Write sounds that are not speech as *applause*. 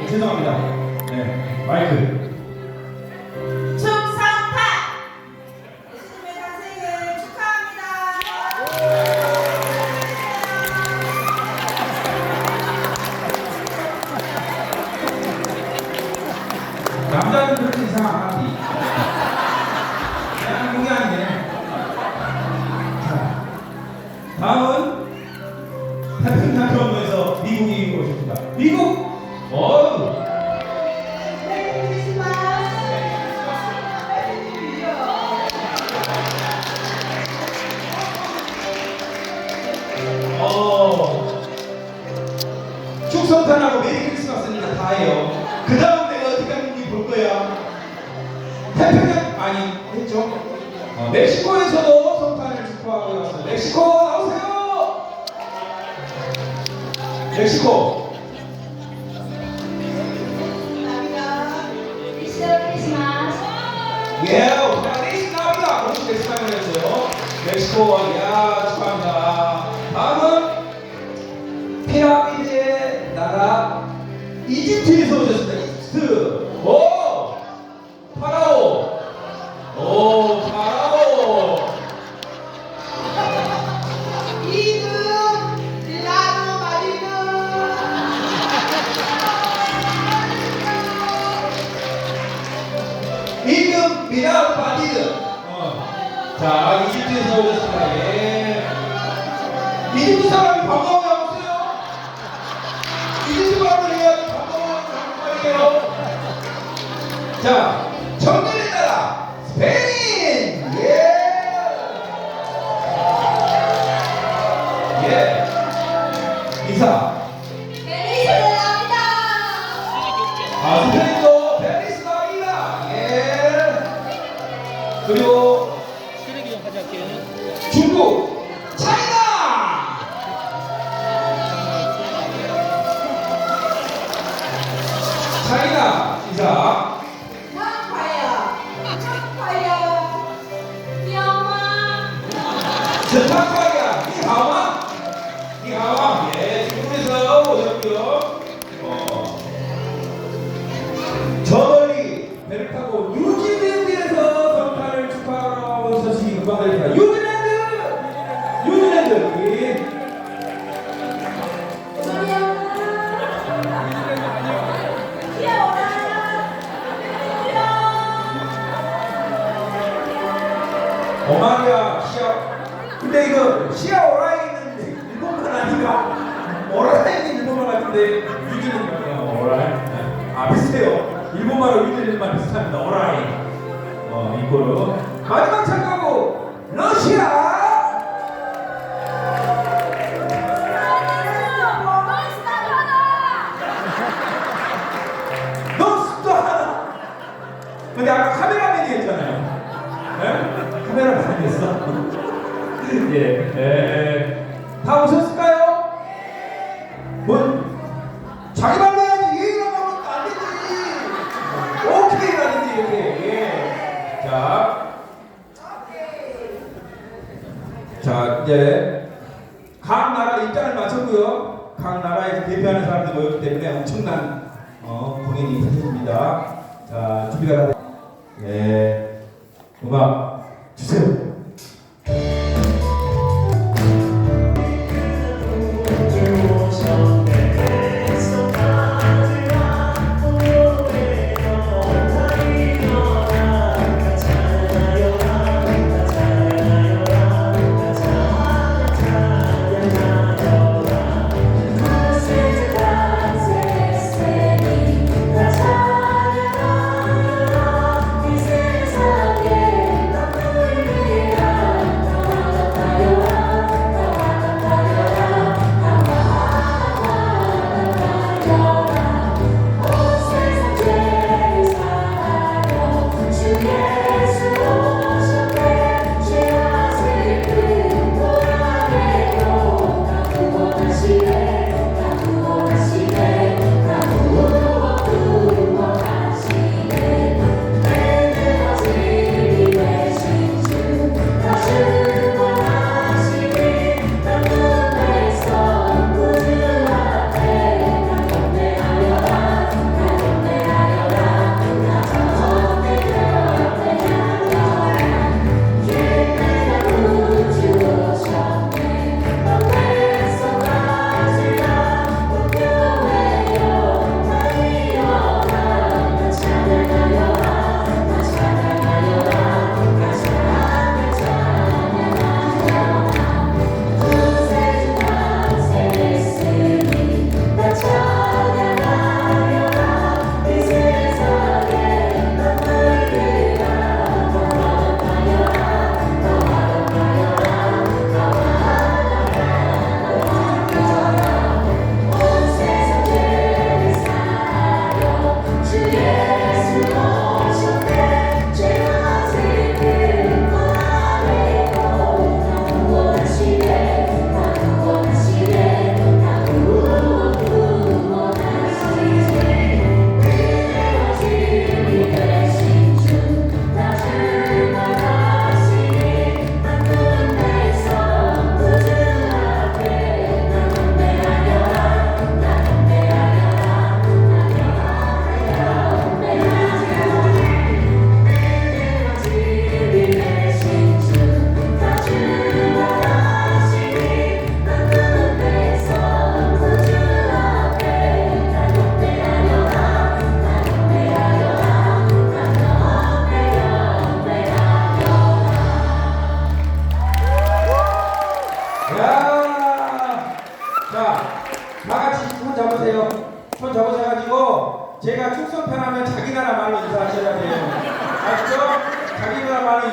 네, 죄송합니다. 네, 마이크. 남자는 그렇게 이상 안하 그 다음 내가 어떻게 하는지 볼 거야. 태평양, 아니, 했죠? 어, 멕시코에서도 성탄을 축하하고 왔어요. 멕시코 나오세요! 멕시코. 예, 플라리스 나비다. 공식 멕시코를 했어요. 멕시코, 야, 축하합니다. 다음은 피라미드의 나라 이집트에서 오셨습니다. 이집트. 오! 파라오. 오, 파라오. 임금 미라 파디드. 어. 자, 이집트에서 오셨습니다. 예. 이집트 사람이 반가워 나오세요. 이집트 해 자, 정글의 나라 스페인. 예. 예. 인사. 아, 스페인도 베니스 나옵니다. 예. 그리고 쓰레기 좀 가져갈게요. 중국, 차이나. 차이나 인사. 오마리아 시아. 근데 이거 시아 오라이는 일본말 아닌가? 오라이는 일본말 같은데 뉴질랜드요. 오라이. 아 비슷해요. 일본말과 뉴질랜드말 비슷합니다. 오라이. 어 이거로 카메라맨이 했어. *laughs* 예. 예. 다 오셨을까요? 뭐? 자기 말로 해야지. 예의가 나오면 안 되지. 오케이 가는지 이렇게. 예. 자. 자, 이제 각 나라 입장을 마쳤고요. 각 나라에서 대표하는 사람들이 모였기 때문에 엄청난 어, 공연이 펼쳐집니다. 자, 준비가 다 됐. 예. 음악 주세요. 편하면 자기 나라 말로 인사하셔야 돼요. 아시죠? 자기 나라 말로